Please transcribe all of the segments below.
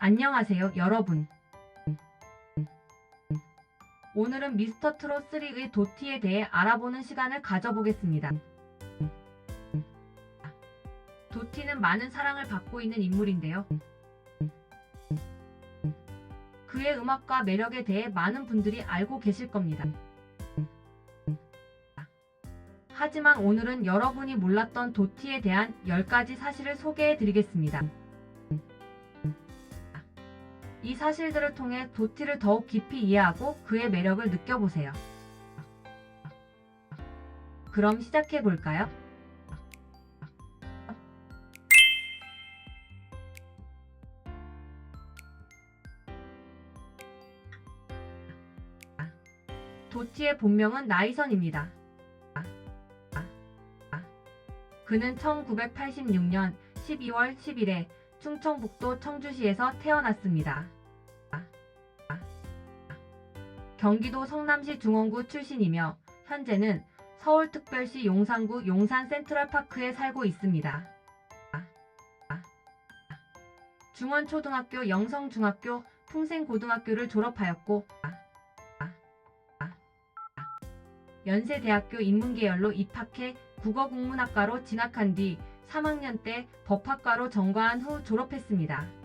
안녕하세요, 여러분. 오늘은 미스터 트롯 3의 도티에 대해 알아보는 시간을 가져보겠습니다. 도티는 많은 사랑을 받고 있는 인물인데요. 그의 음악과 매력에 대해 많은 분들이 알고 계실 겁니다. 하지만 오늘은 여러분이 몰랐던 도티에 대한 10가지 사실을 소개해 드리겠습니다. 이 사실들을 통해 도티를 더욱 깊이 이해하고 그의 매력을 느껴보세요. 그럼 시작해 볼까요? 도티의 본명은 나이선입니다. 그는 1986년 12월 10일에 충청북도 청주시에서 태어났습니다. 경기도 성남시 중원구 출신이며 현재는 서울특별시 용산구 용산 센트럴파크에 살고 있습니다. 중원초등학교 영성중학교 풍생고등학교를 졸업하였고 연세대학교 인문계열로 입학해 국어국문학과로 진학한 뒤 3학년 때 법학과로 전과한 후 졸업했습니다.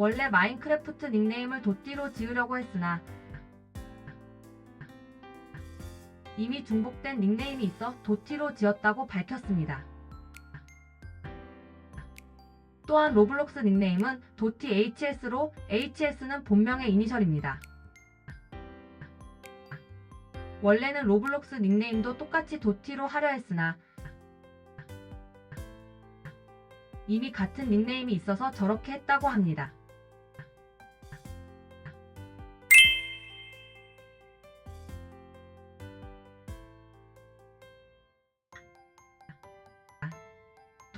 원래 마인크래프트 닉네임을 도띠로 지으려고 했으나 이미 중복된 닉네임이 있어 도티로 지었다고 밝혔습니다. 또한 로블록스 닉네임은 도티 HS로 HS는 본명의 이니셜입니다. 원래는 로블록스 닉네임도 똑같이 도티로 하려 했으나 이미 같은 닉네임이 있어서 저렇게 했다고 합니다.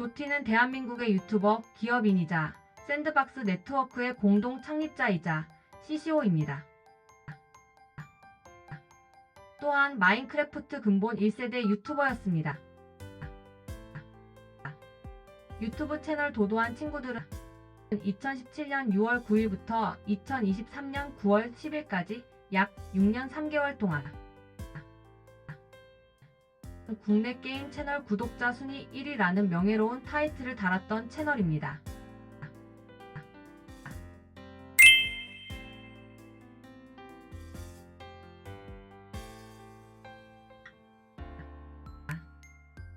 도티는 대한민국의 유튜버, 기업인이자 샌드박스 네트워크의 공동 창립자이자 CCO입니다. 또한 마인크래프트 근본 1세대 유튜버였습니다. 유튜브 채널 도도한 친구들은 2017년 6월 9일부터 2023년 9월 10일까지 약 6년 3개월 동안 국내 게임 채널 구독자 순위 1위라는 명예로운 타이틀을 달았던 채널입니다.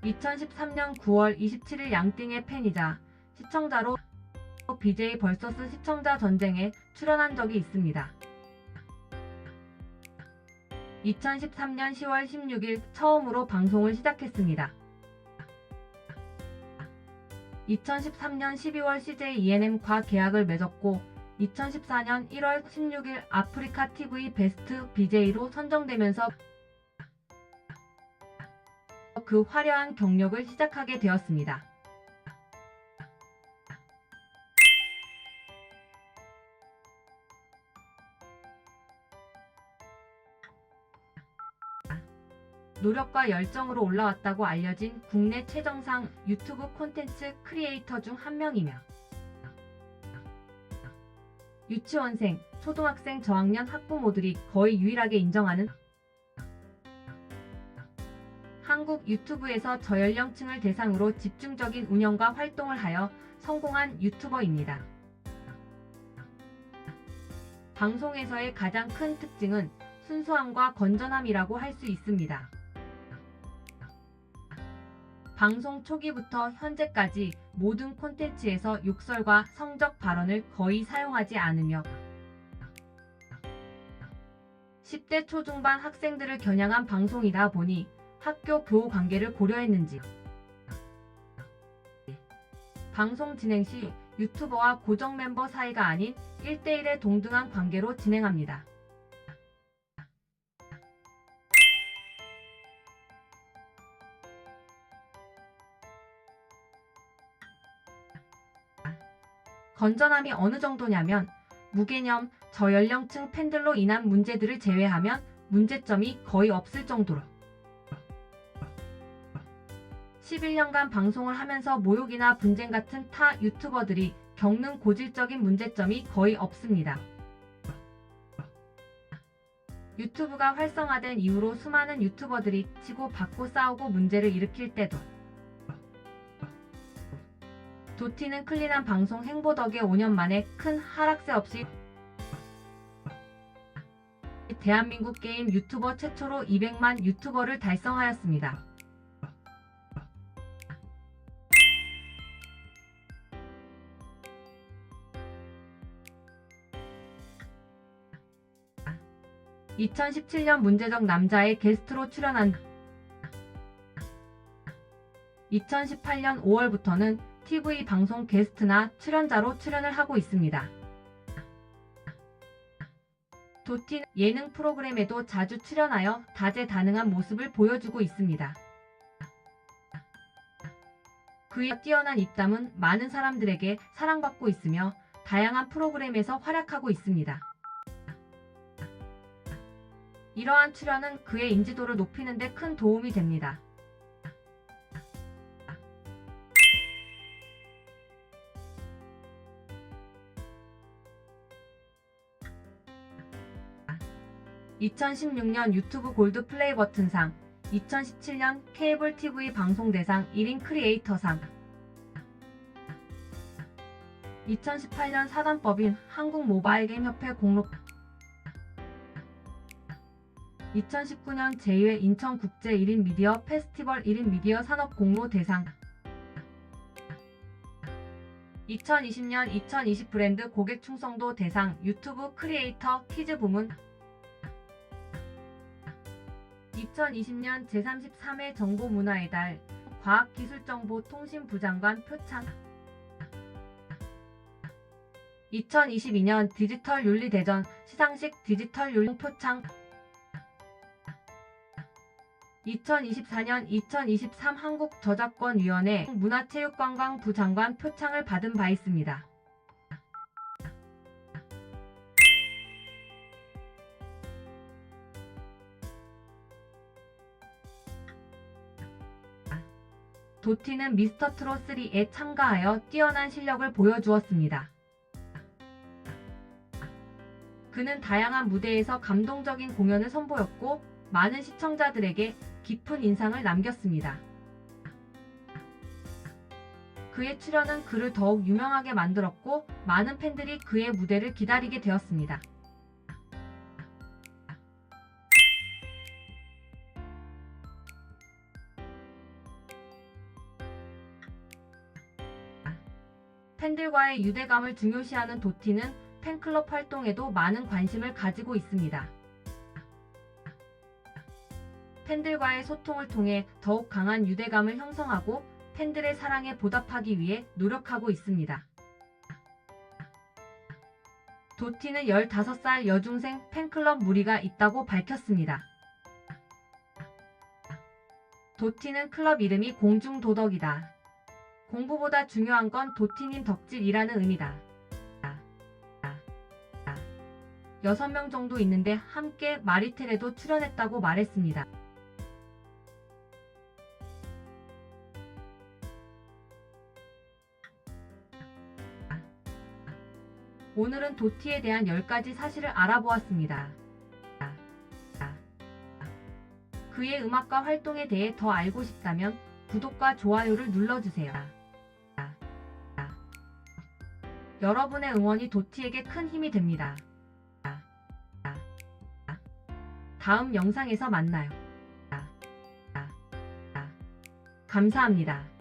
(2013년 9월 27일) 양띵의 팬이자 시청자로 BJ 벌서스 시청자 전쟁에 출연한 적이 있습니다. 2013년 10월 16일 처음으로 방송을 시작했습니다. 2013년 12월 CJ ENM과 계약을 맺었고 2014년 1월 16일 아프리카 TV 베스트 BJ로 선정되면서 그 화려한 경력을 시작하게 되었습니다. 노력과 열정으로 올라왔다고 알려진 국내 최정상 유튜브 콘텐츠 크리에이터 중 한 명이며 유치원생, 초등학생 저학년 학부모들이 거의 유일하게 인정하는 한국 유튜브에서 저연령층을 대상으로 집중적인 운영과 활동을 하여 성공한 유튜버입니다. 방송에서의 가장 큰 특징은 순수함과 건전함이라고 할 수 있습니다. 방송 초기부터 현재까지 모든 콘텐츠에서 욕설과 성적 발언을 거의 사용하지 않으며 10대 초중반 학생들을 겨냥한 방송이다 보니 학교 교우 관계를 고려했는지 방송 진행 시 유튜버와 고정 멤버 사이가 아닌 1대1의 동등한 관계로 진행합니다. 건전함이 어느 정도냐면 무개념 저연령층 팬들로 인한 문제들을 제외하면 문제점이 거의 없을 정도로 11년간 방송을 하면서 모욕이나 분쟁 같은 타 유튜버들이 겪는 고질적인 문제점이 거의 없습니다. 유튜브가 활성화된 이후로 수많은 유튜버들이 치고 받고 싸우고 문제를 일으킬 때도 도티는 클린한 방송 행보 덕에 5년 만에 큰 하락세 없이 대한민국 게임 유튜버 최초로 200만 유튜버를 달성하였습니다. (2017년) 문제적 남자의 게스트로 출연한 2018년 5월부터는 TV 방송 게스트나 출연자로 출연을 하고 있습니다. 도티는 예능 프로그램에도 자주 출연하여 다재다능한 모습을 보여주고 있습니다. 그의 뛰어난 입담은 많은 사람들에게 사랑받고 있으며 다양한 프로그램에서 활약하고 있습니다. 이러한 출연은 그의 인지도를 높이는 데 큰 도움이 됩니다. (2016년) 유튜브 골드 플레이 버튼상 2017년 케이블 TV 방송 대상 1인 크리에이터상. 2018년 사단법인 한국모바일게임협회 공로. 2019년 제2회 인천국제 1인 미디어 페스티벌 1인 미디어 산업 공로 대상. 2020년 2020 브랜드 고객 충성도 대상 유튜브 크리에이터 키즈 부문 2020년 제33회 정보문화의 달 과학기술정보통신부 장관 표창 2022년 디지털 윤리 대전 시상식 디지털 윤리 표창 2024년 2023 한국저작권위원회 문화체육관광부 장관 표창을 받은 바 있습니다. 도티는 미스터 트롯 3에 참가하여 뛰어난 실력을 보여주었습니다. 그는 다양한 무대에서 감동적인 공연을 선보였고 많은 시청자들에게 깊은 인상을 남겼습니다. 그의 출연은 그를 더욱 유명하게 만들었고 많은 팬들이 그의 무대를 기다리게 되었습니다. 팬들과의 유대감을 중요시하는 도티는 팬클럽 활동에도 많은 관심을 가지고 있습니다. 팬들과의 소통을 통해 더욱 강한 유대감을 형성하고 팬들의 사랑에 보답하기 위해 노력하고 있습니다. 도티는 15살 여중생 팬클럽 무리가 있다고 밝혔습니다. 도티는 클럽 이름이 공중도덕이다. 공부보다 중요한 건 도티님 덕질이라는 의미다. 6명 정도 있는데 함께 마리텔에도 출연했다고 말했습니다. 오늘은 도티에 대한 10가지 사실을 알아보았습니다. 그의 음악과 활동에 대해 더 알고 싶다면 구독과 좋아요를 눌러주세요. 여러분의 응원이 도티에게 큰 힘이 됩니다. 다음 영상에서 만나요. 감사합니다.